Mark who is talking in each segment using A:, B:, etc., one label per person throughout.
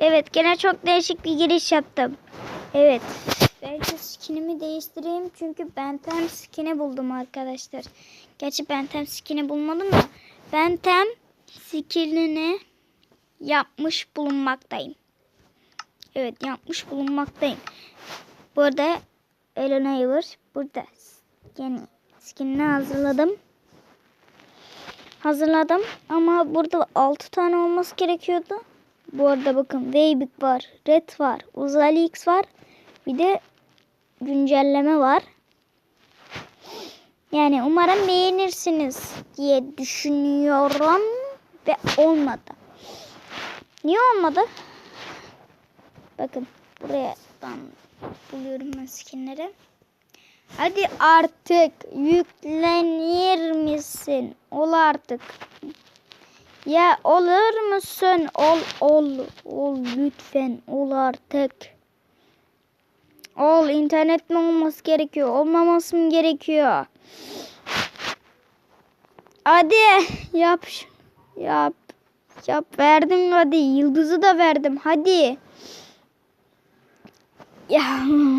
A: Evet gene çok değişik bir giriş yaptım. Evet. Belki skinimi değiştireyim çünkü Bentem skini buldum arkadaşlar. Gerçi Bentem skini bulmadım da Bentem skinini yapmış bulunmaktayım. Evet yapmış bulunmaktayım. Burada Elena var. Burada yani skinini hazırladım. Hazırladım ama burada 6 tane olması gerekiyordu. Bu arada bakın Weybik var, Red var, Uzaylı X var. Bir de güncelleme var. Yani umarım beğenirsiniz diye düşünüyorum ve olmadı. Niye olmadı? Bakın buraya ben buluyorum ben skinleri. Hadi artık yüklenir misin? Ol artık. Ya olur musun? Ol ol ol lütfen ol artık. Ol internet mi olması gerekiyor? Olmaması mı gerekiyor? Hadi yap. Yap. Yap verdim hadi. Yıldızı da verdim. Hadi. Ya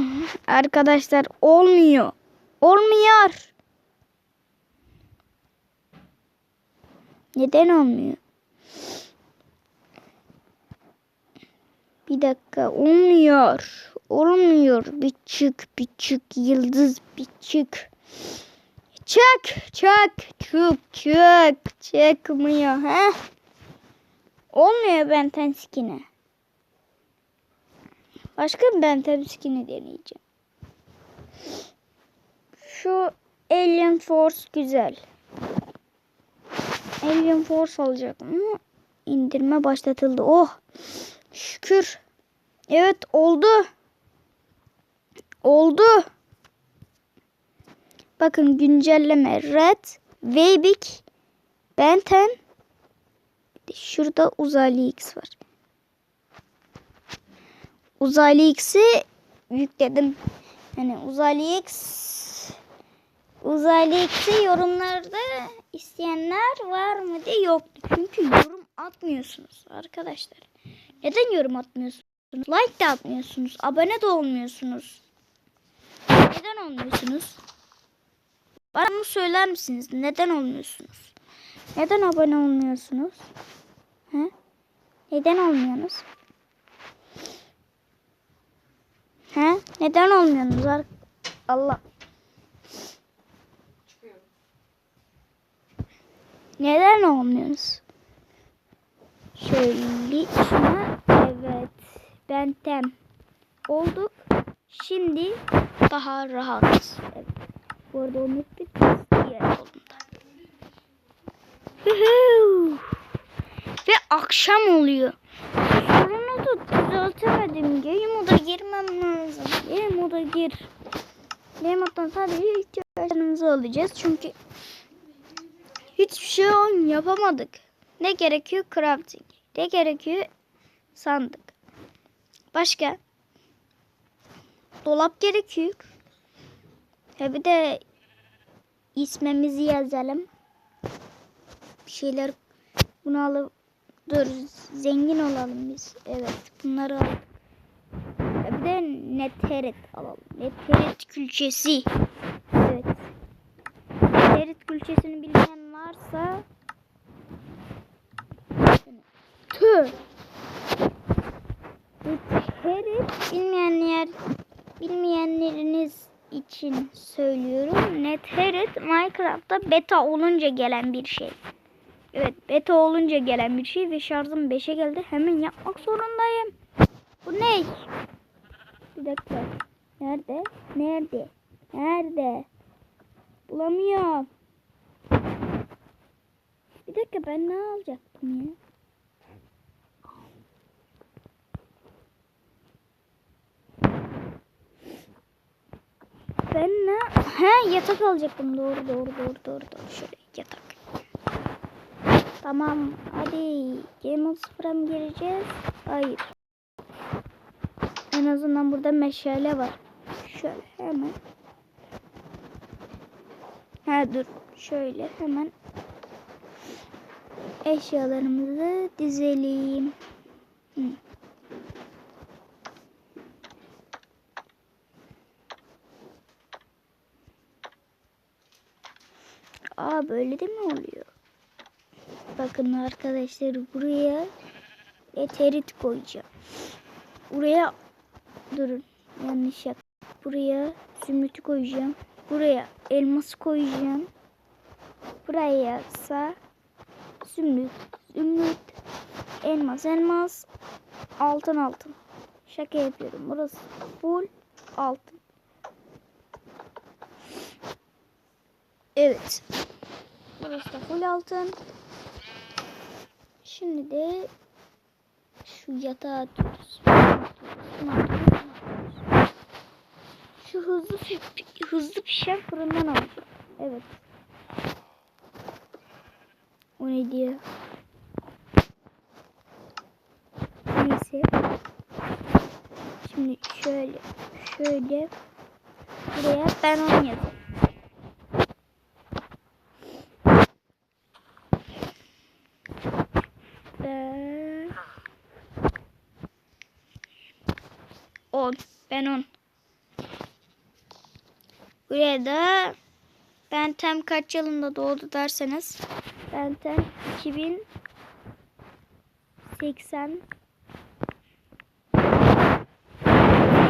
A: arkadaşlar olmuyor. Olmuyor. Neden olmuyor? Bir dakika olmuyor. Olmuyor. Bir çık bir çık yıldız bir çık. Çık çık çık çık çıkmıyor ha? Olmuyor benten skini. Başka bir benten skini deneyeceğim. Şu Alien Force güzel. Alien Force alacaktım ama indirme başlatıldı. Oh şükür. Evet oldu. Oldu. Bakın güncelleme Red, Weybik, Benten. Şurada uzaylı X var. Uzaylı X'i yükledim. Yani uzaylı X X'i yorumlarda isteyenler var mı diye yoktu. Çünkü yorum atmıyorsunuz arkadaşlar. Neden yorum atmıyorsunuz? Like de atmıyorsunuz. Abone de olmuyorsunuz. Neden olmuyorsunuz? Bana bunu söyler misiniz? Neden olmuyorsunuz? Neden abone olmuyorsunuz? He? Neden olmuyorsunuz? He? Neden olmuyorsunuz? Allah. Neden olmuyorsunuz? Şöyle şuna evet. Bentem olduk. Şimdi daha rahat. Evet. Bu arada o müfit diğer. Hühü. Ve akşam oluyor. Sorunu da düzeltemedim. Game moda girmem lazım. Game moda gir. Game moddan sadece ihtiyaçlarımızı alacağız. Çünkü hiçbir şey yapamadık. Ne gerekiyor? Crafting. Ne gerekiyor? Sandık. Başka? Dolap gerekiyor. Ha bir de ismimizi yazalım. Bir şeyler bunu alıp dur zengin olalım biz. Evet bunları al. Bir de neteret alalım. Neteret külçesi. Evet. Neteret külçesini bilmeyen varsa Tüh. Neteret bilmeyenler bilmeyenleriniz için söylüyorum. Netherite Minecraft'ta beta olunca gelen bir şey. Evet beta olunca gelen bir şey ve şarjım 5'e geldi. Hemen yapmak zorundayım. Bu ne? Bir dakika. Nerede? Nerede? Nerede? Bulamıyorum. Bir dakika ben ne alacaktım ya? Ben ne? He yatak alacaktım. Doğru doğru doğru doğru doğru. Şöyle yatak. Tamam. Hadi. Game of Sıfır'a mı gireceğiz? Hayır. En azından burada meşale var. Şöyle hemen. Ha dur. Şöyle hemen eşyalarımızı dizelim. Hı. Aa böyle de mi oluyor? Bakın arkadaşlar buraya eterit koyacağım. Buraya durun yanlış yap. Buraya zümrütü koyacağım. Buraya elması koyacağım. Buraya ise zümrüt, zümrüt, elmas, elmas, altın, altın. Şaka yapıyorum. Burası full altın. Evet. Burası da full altın. Şimdi de şu yatağa atıyoruz. Şu hızlı hızlı pişen fırından alacağım. Evet. O ne diye? Neyse. Şimdi şöyle şöyle buraya ben onu yazayım. Ben 10. Ben 10. Buraya da Bentem kaç yılında doğdu derseniz Bentem 2080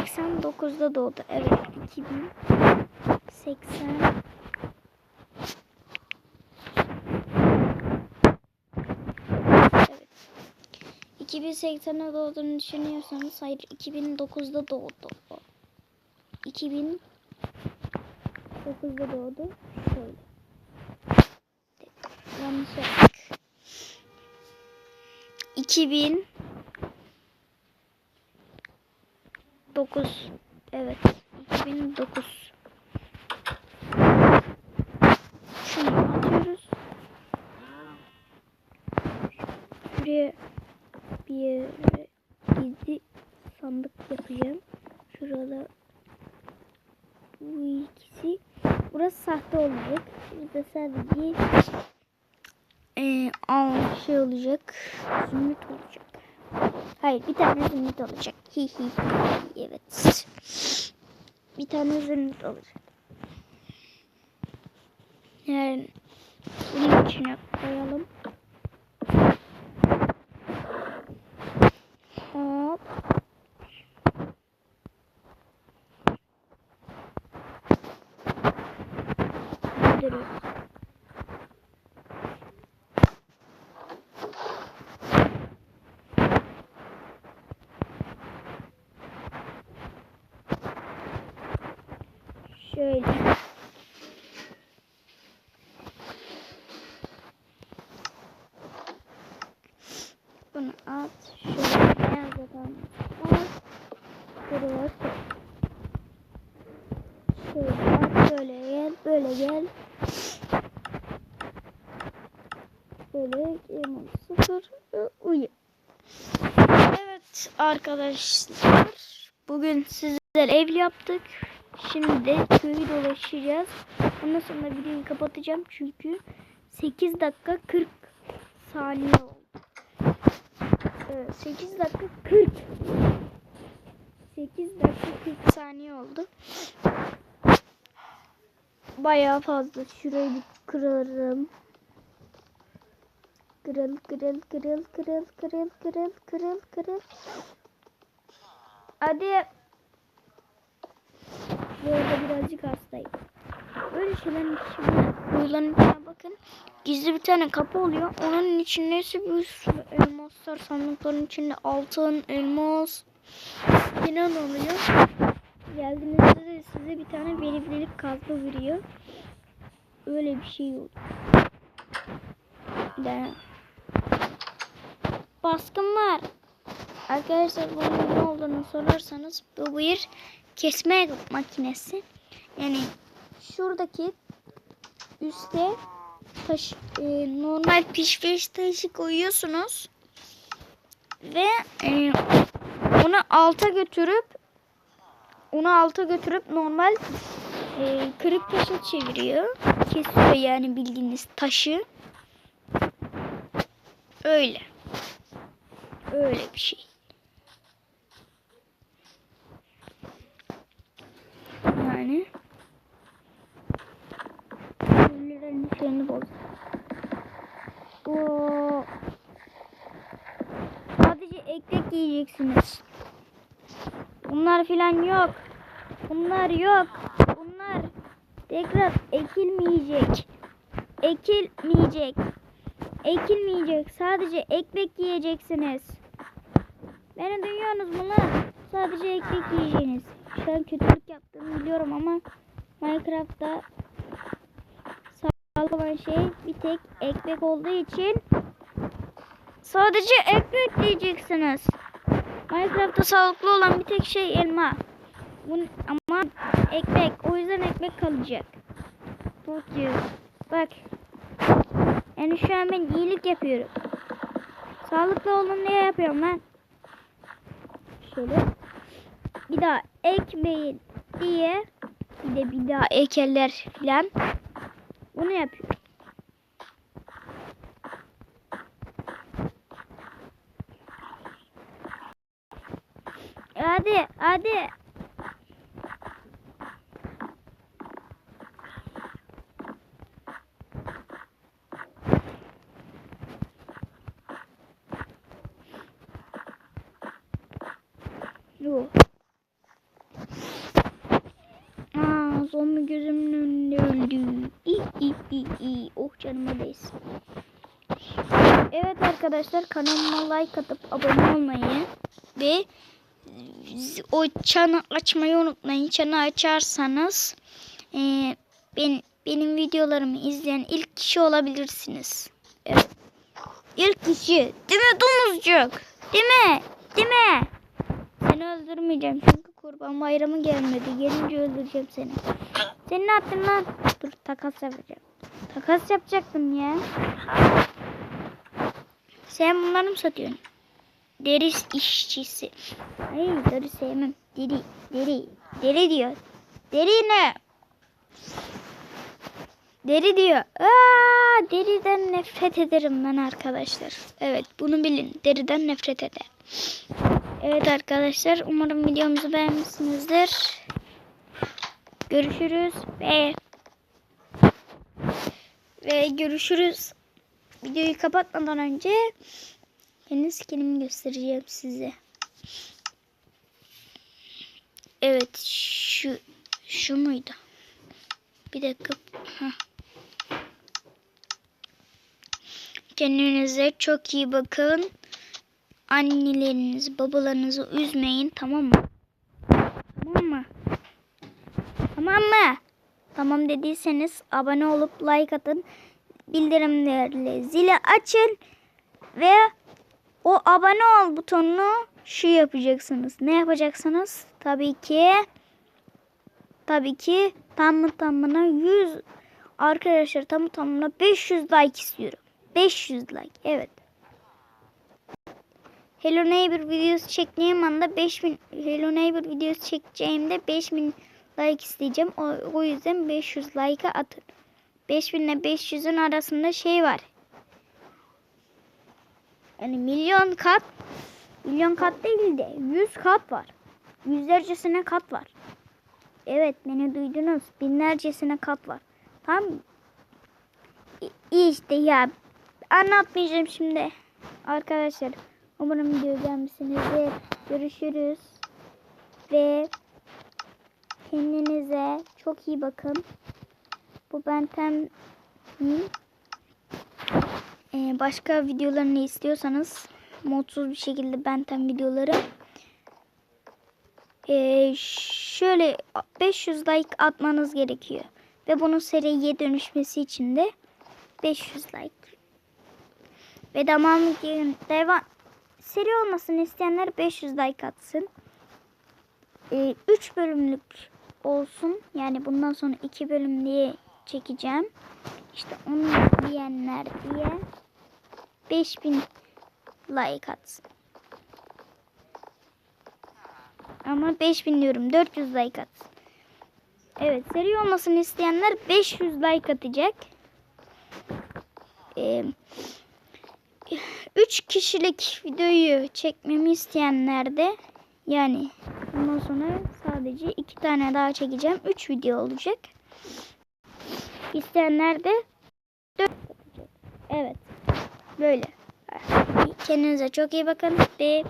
A: 89'da doğdu. Evet 2080 Evet. 2080'de doğduğunu düşünüyorsanız hayır 2009'da doğdu. o. 2009'da doğdu. Şöyle. Yanlış yaptık. 2000 9 Evet 2009 Şunu atıyoruz Şuraya bir yere gizli sandık yapacağım. Şurada Bu ikisi. Burası sahte olacak. Burada sadece al şey olacak Zümrüt olacak Hayır bir tane zümrüt olacak. Hi hi. Evet. Bir tane zümrüt olacak. Yani bunun içine koyalım. Şöyle. Bunu at. Şöyle beyaz yapalım. Buraya. Şöyle at. Böyle gel. Böyle gel. Böyle yemin sıfır. Uyu. Evet arkadaşlar. Bugün sizler ev yaptık. Şimdi köyü dolaşacağız. Ondan sonra videoyu kapatacağım çünkü 8 dakika 40 saniye oldu. Evet, 8 dakika 40 8 dakika 40 saniye oldu. Bayağı fazla. Şurayı bir kırarım. Kırıl kırıl kırıl kırıl kırıl kırıl kırıl kırıl. Hadi. Bu arada birazcık hastayım. Böyle şeylerin içine, kuyuların içine bakın. Gizli bir tane kapı oluyor. Onun içindeyse bir sürü elmaslar sandıkların içinde altın, elmas falan oluyor. Geldiğinizde de size bir tane verimlilik kazma veriyor. Öyle bir şey oldu. De. Baskın var. Arkadaşlar bunun ne olduğunu sorarsanız bu bir kesme makinesi. Yani şuradaki üstte taş, e, normal pişmiş taşı koyuyorsunuz ve e, onu alta götürüp onu alta götürüp normal e, kırık taşı çeviriyor. Kesiyor yani bildiğiniz taşı. Öyle. Öyle bir şey. Yani. Köylülerin şeyini boz. Oo. Sadece ekmek yiyeceksiniz. Bunlar filan yok. Bunlar yok. Bunlar tekrar ekilmeyecek. Ekilmeyecek. Ekilmeyecek. Sadece ekmek yiyeceksiniz. Beni duyuyorsunuz mu lan? Sadece ekmek yiyeceksiniz. An kötülük yaptığımı biliyorum ama Minecraft'ta sağlıklı olan şey bir tek ekmek olduğu için sadece ekmek yiyeceksiniz. Minecraft'ta sağlıklı olan bir tek şey elma. Bun, ama ekmek. O yüzden ekmek kalacak. Bu diyor. Bak. Yani şu an ben iyilik yapıyorum. Sağlıklı olun diye yapıyorum ben. Şöyle. Bir daha ekmeğin diye bir de bir daha ekerler filan. Bunu yapıyorum. Hadi hadi. Yok. Aa, zombi öldü. İyi iyi iyi iyi. Oh canıma değsin. Evet arkadaşlar kanalıma like atıp abone olmayı ve o çanı açmayı unutmayın. Çanı açarsanız e, ben, benim videolarımı izleyen ilk kişi olabilirsiniz. Evet. İlk kişi. Değil mi domuzcuk? Değil mi? Değil mi? Seni öldürmeyeceğim çünkü kurban bayramı gelmedi. Gelince öldüreceğim seni. Sen ne yaptın lan? Dur takas yapacağım. Takas yapacaktım ya. Sen bunları mı satıyorsun? Deri işçisi. Hayır deri sevmem. Deri. Deri. Deri diyor. Deri ne? Deri diyor. Aa, deriden nefret ederim ben arkadaşlar. Evet bunu bilin. Deriden nefret ederim. Evet arkadaşlar umarım videomuzu beğenmişsinizdir. Görüşürüz ve ve görüşürüz. Videoyu kapatmadan önce yeni skinimi göstereceğim size. Evet şu şu muydu? Bir dakika. Kendinize çok iyi bakın. Annelerinizi, babalarınızı üzmeyin tamam mı? Tamam mı? Tamam mı? Tamam dediyseniz abone olup like atın. Bildirimlerle zili açın. Ve o abone ol butonunu şu yapacaksınız. Ne yapacaksınız? Tabii ki tabii ki tamı tamına 100 arkadaşlar tamı tamına 500 like istiyorum. 500 like. Evet. Hello Neighbor videosu çektiğim anda 5000 Hello Neighbor videosu çekeceğimde 5000 like isteyeceğim. O, o yüzden 500 like'a atın. 5000 ile 500'ün arasında şey var. Yani milyon kat milyon kat değil de 100 kat var. Yüzlercesine kat var. Evet beni duydunuz. Binlercesine kat var. Tam iyi işte ya. Anlatmayacağım şimdi. Arkadaşlar umarım video beğenmişsinizdir. Görüşürüz. Ve kendinize çok iyi bakın. Bu Bentem ee, başka videolarını istiyorsanız modsuz bir şekilde Bentem videoları ee, şöyle 500 like atmanız gerekiyor. Ve bunun seriye dönüşmesi için de 500 like. Ve devam devam seri olmasını isteyenler 500 like atsın. 3 ee, bölümlük olsun. Yani bundan sonra 2 bölüm diye çekeceğim. İşte onu diyenler diye 5000 like atsın. Ama 5000 diyorum. 400 like atsın. Evet seri olmasını isteyenler 500 like atacak. Ee, 3 kişilik videoyu çekmemi isteyenler de Yani bundan sonra sadece iki tane daha çekeceğim. Üç video olacak. İsteyenler de dört yapacak. Evet. Böyle. Kendinize çok iyi bakın ve